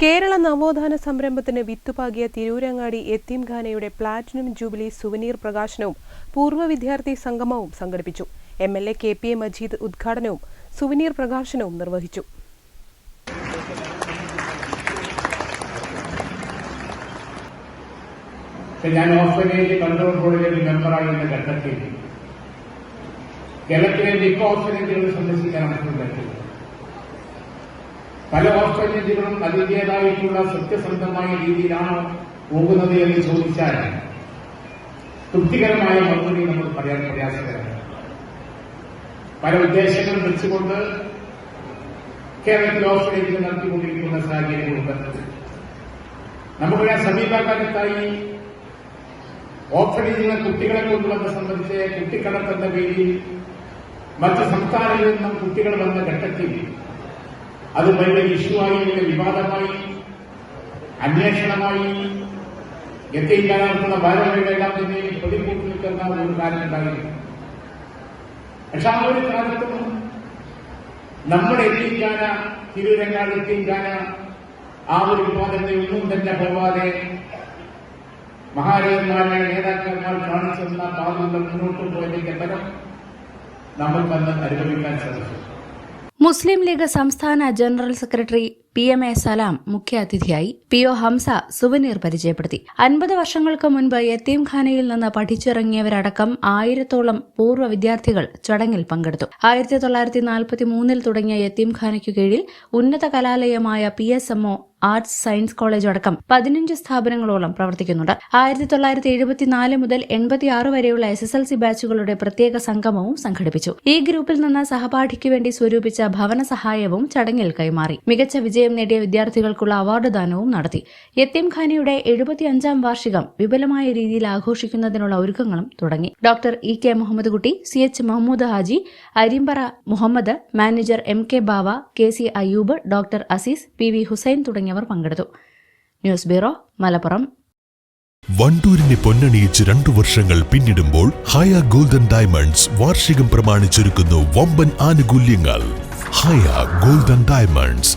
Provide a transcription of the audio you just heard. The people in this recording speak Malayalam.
Kerala നവോത്ഥാന സംരംഭത്തിന് വിത്തുപാകിയ തിരൂരങ്ങാടി എത്തീംഖാനയുടെ പ്ലാറ്റിനം ജൂബിലി സുവനീർ പ്രകാശനവും പൂർവ വിദ്യാർത്ഥി സംഗമവും സംഘടിപ്പിച്ചു. M L A K P A Majeed ഉദ്ഘാടനവും സുവനീർ പ്രകാശനവും നിർവഹിച്ചു. ഞാൻ ഓസ്ട്രേലിയയിലെ കൺട്രോൾ ബോർഡിലെ മെമ്പറായിരുന്ന ഘട്ടത്തിൽ കേരളത്തിലെ മിക്ക ഓർഫനേജുകൾ സന്ദർശിക്കാൻ അവസരം പറ്റില്ല പല ഓർഫനേജുകളും അതിന്റേതായിട്ടുള്ള സത്യസന്ധമായ രീതിയിലാണോ പോകുന്നത് എന്ന് ചോദിച്ചാൽ തൃപ്തികരമായ മറുപടി നമുക്ക് പറയാൻ പ്രയാസകരമാണ്. പല ഉദ്ദേശങ്ങൾ വെച്ചുകൊണ്ട് കേരളത്തിൽ ഓസ്ട്രേലിയ നടത്തിക്കൊണ്ടിരിക്കുന്ന സാഹചര്യങ്ങളുണ്ട് നമുക്കറിയാം സമീപകാലത്തായി ഓർഫനേജിലെ കുട്ടികളെ കൊണ്ടുവന്ന സംബന്ധിച്ച് കുട്ടിക്കടത്തെന്ന പേരിൽ മറ്റ് സംസ്ഥാനങ്ങളിൽ നിന്നും കുട്ടികൾ വന്ന ഘട്ടത്തിൽ അത് വലിയ ഇഷ്യൂവായി വലിയ വിവാദമായി അന്വേഷണമായി എത്തിയില്ലാനുള്ള ഭാരതങ്ങളെല്ലാം തന്നെ പ്രതികൂട്ടി നിൽക്കുന്ന ഒരു കാലം ഉണ്ടായിരുന്നു പക്ഷെ ആ ഒരു കാലത്തും നമ്മുടെ എത്തിക്കാന തിരുവരങ്ങാട് എത്തിക്കാന ആ ഒരു വിവാദത്തെ ഒന്നും തന്നെ പോവാതെ മഹാരാജന്മാരായ നേതാക്കന്മാർ കാണിച്ചെന്ന പാതകൾ മുന്നോട്ട് പോയതിന്റെ ഫലം നമ്മൾ വന്ന് അനുഭവിക്കാൻ സാധിച്ചു. മുസ്ലിം ലീഗ് സംസ്ഥാന general secretary P M A Salam മുഖ്യാതിഥിയായി പി ഒ ഹംസ സുവനീർ പരിചയപ്പെടുത്തി. അൻപത് വർഷങ്ങൾക്ക് മുൻപ് യത്തീംഖാനയിൽ നിന്ന് പഠിച്ചിറങ്ങിയവരടക്കം ആയിരത്തോളം പൂർവ വിദ്യാർത്ഥികൾ ചടങ്ങിൽ പങ്കെടുത്തു. ആയിരത്തി തൊള്ളായിരത്തി നാൽപ്പത്തി മൂന്നിൽ തുടങ്ങിയ യത്തീംഖാനയ്ക്കു കീഴിൽ ഉന്നത കലാലയമായ P S MO arts science college അടക്കം പതിനഞ്ച് സ്ഥാപനങ്ങളോളം പ്രവർത്തിക്കുന്നുണ്ട്. ആയിരത്തി തൊള്ളായിരത്തി എഴുപത്തിനാല് മുതൽ എൺപത്തിയാറ് വരെയുള്ള എസ് എസ് എൽ സി ബാച്ചുകളുടെ പ്രത്യേക സംഗമവും സംഘടിപ്പിച്ചു. ഈ ഗ്രൂപ്പിൽ നിന്ന് സഹപാഠിക്ക് വേണ്ടി സ്വരൂപിച്ച ഭവന സഹായവും ചടങ്ങിൽ കൈമാറി. മികച്ച വിജയം നേടിയ വിദ്യാർത്ഥികൾക്കുള്ള അവാർഡ് ദാനവും നടത്തി. യത്തീംഖാനയുടെ എഴുപത്തിയഞ്ചാം വാർഷികം വിപുലമായ രീതിയിൽ ആഘോഷിക്കുന്നതിനുള്ള ഒരുക്കങ്ങളും തുടങ്ങി. Doctor E K Muhammad Kutty C H Mahmood Haji Arimbra Muhammad manager M K Bava K C Ayyub doctor Aziz P V Hussain തുടങ്ങിയവർ പങ്കെടുത്തു. News bureau Malappuram. വണ്ടൂരിനെ പൊന്നണിയിച്ച് രണ്ടു വർഷങ്ങൾ പിന്നിടുമ്പോൾ ഹയ ഗോൾഡൻ ഡയമണ്ട്സ് വാർഷികം പ്രമാണിച്ചൊരുക്കുന്നു വമ്പൻ ആനുകൂല്യങ്ങൾ. Haya golden diamonds.